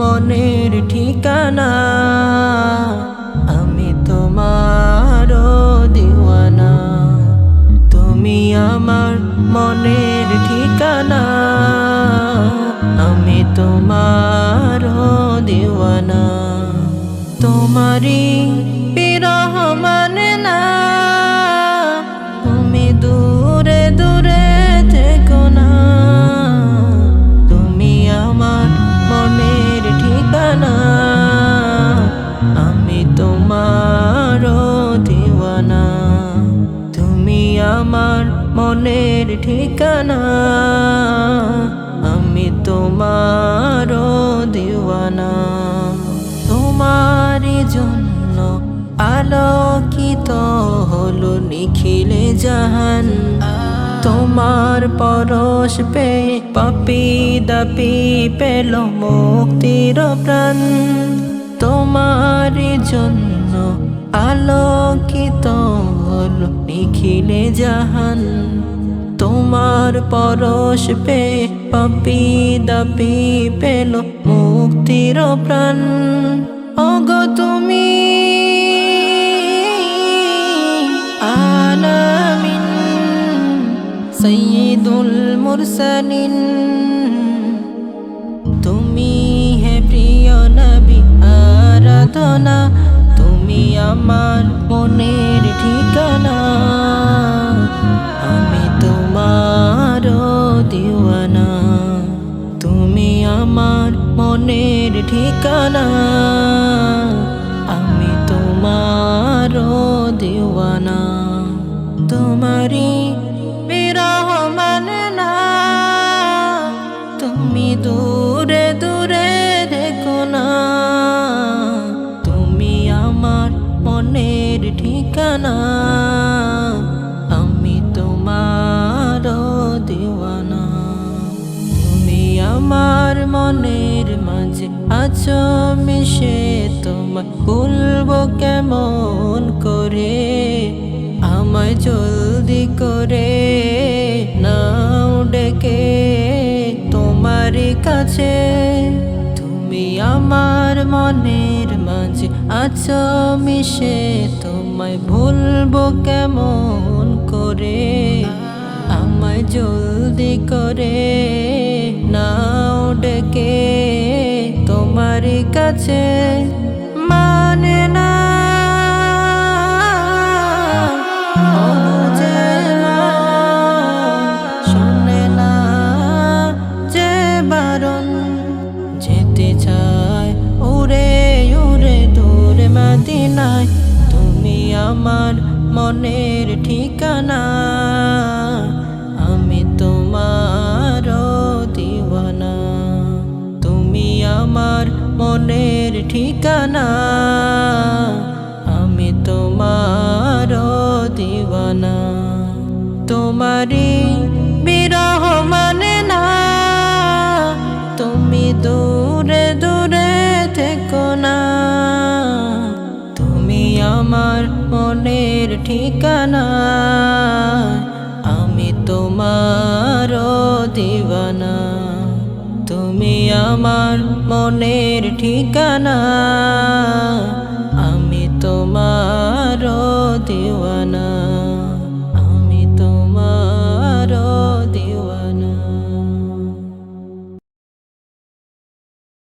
মনের ঠিকানা। আমি তোমার দিওয়ানা। তুমি আমার মনের ঠিকানা। আমি তোমার দিওয়ানা। তোমারি আমার মনের ঠিকানা, আমি তোমার দিওয়ানা। তোমারই জন্য আলোকিত হলো নিখিলে জাহান। তোমার পরশ পে পাপি দাপি পেল মুক্তির প্রাণ। তোমার জন্য আলোকিত নিখিলে জাহান। তোমার পরশ পে পাপি দাপি পেল মুক্তির প্রাণ। অগ তুমি আলামিন, সৈয়দুল মুরসালিন। তুমি হে প্রিয় নবী, আরাধনা তুমি আমার মনের ঠিকানা। আমি তোমার দিওয়ানা। তুমি আমার মনের ঠিকানা। আমি তোমার দিওয়ানা। তোমারি আছো মিশে তোমার বলব কেমন করে? আমায় জলদি করে নাও ডেকে তোমার কাছে। তুমি আমার মনের মাঝে আছো মিশে তোমায় ভুলবো কেমন করে? আমায় জলদি করে নাও ডেকে তোমার কাছে মানে না, শোনে না যে বারণ। যেতে চায় উড়ে উড়ে দূরে মাদিনায়, তুমি আমার মনের ঠিকানা। আমি তোমার দিওয়ানা। তুমি আমার মনের ঠিকানা, আমি তোমার দিওয়ানা। তোমারি বিরহ মানে না, তুমি দূরে দূরে থেকো না। তুমি আমার মনের ঠিকানা। আমার মনের ঠিকানা।